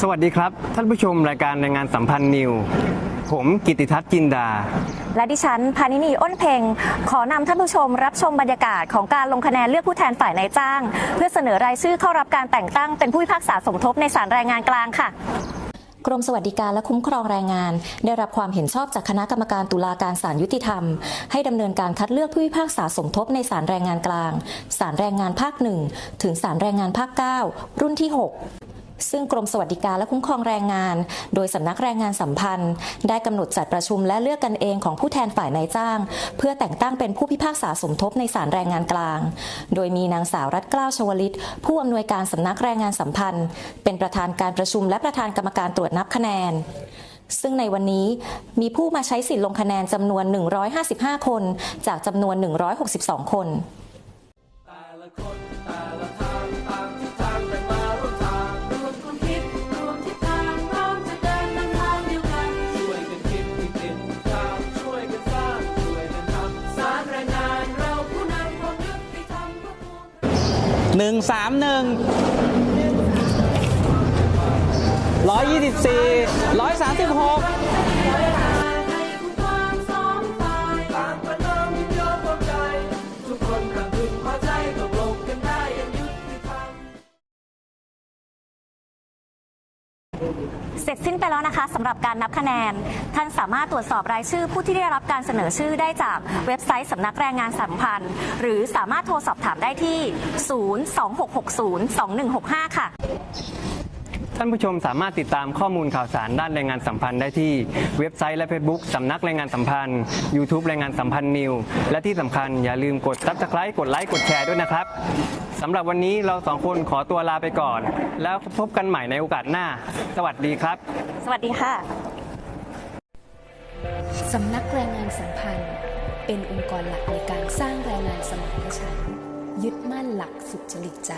สวัสดีครับ ท่านผู้ชมรายการรายงานสัมพันธ์นิว ผมกิติทัศน์จินดา และดิฉันพานินีอ้นเพ็งขอนำท่านผู้ชมรับชมบรรยากาศของการลงคะแนนเลือกผู้แทนฝ่ายนายจ้าง เพื่อเสนอรายชื่อเข้ารับการแต่งตั้งเป็นผู้พิพากษาสมทบในศาลแรงงานกลางค่ะกรมสวัสดิการและคุ้มครองแรงงาน ได้รับความเห็นชอบจากคณะกรรมการตุลาการศาลยุติธรรม ให้ดำเนินการคัดเลือกผู้พิพากษาสมทบในศาลแรงงานกลางศาลแรงงานภาคหนึ่งถึงศาลแรงงานภาค 9 รุ่นที่ 6 ซึ่งกรมสวัสดิการและคุ้มครองแรงงาน โดยสำนักแรงงานสัมพันธ์ ได้กำหนดจัดประชุมและเลือกกันเองของผู้แทนฝ่ายนายจ้าง เพื่อแต่งตั้งเป็นผู้พิพากษาสมทบในศาลแรงงานกลาง โดยมีนางสาวรัตกล้าชวลิต ผู้อำนวยการสำนักแรงงานสัมพันธ์ เป็นประธานการประชุมและประธานกรรมการตรวจนับคะแนนซึ่งในวันนี้มีผู้มาใช้สิทธิ์ลงคะแนนจำนวน 155 คน จากจำนวน 162 คน หนึ่งสามหนึ่งร้อยยี่สิบสี่ร้อยสามสิบหก เสร็จสิ้นไปแล้วนะคะสำหรับการนับคะแนน ท่านสามารถตรวจสอบรายชื่อ ผู้ที่ได้รับการเสนอชื่อได้จากเว็บไซต์สำนักแรงงานสัมพันธ์ หรือสามารถโทรสอบถามได้ที่ 026602165 ค่ะ ท่านผู้ชมสามารถติดตามข้อมูลข่าวสารด้านแรงงานสัมพันธ์ได้ที่เว็บไซต์และ Facebook สำนักแรงงานสัมพันธ์ YouTube แรงงานสัมพันธ์นิว และที่สำคัญอย่าลืมกด Subscribe กดไลค์กดแชร์ด้วยนะครับสำหรับวันนี้เราสองคนขอตัวลาไปก่อน แล้วพบกันใหม่ในโอกาสหน้า สวัสดีครับ สวัสดีค่ะสำนักแรงงานสัมพันธ์ เป็นองค์กรหลักในการสร้างแรงงานสมานฉันท์ยึดมั่นหลักสุจริตใจ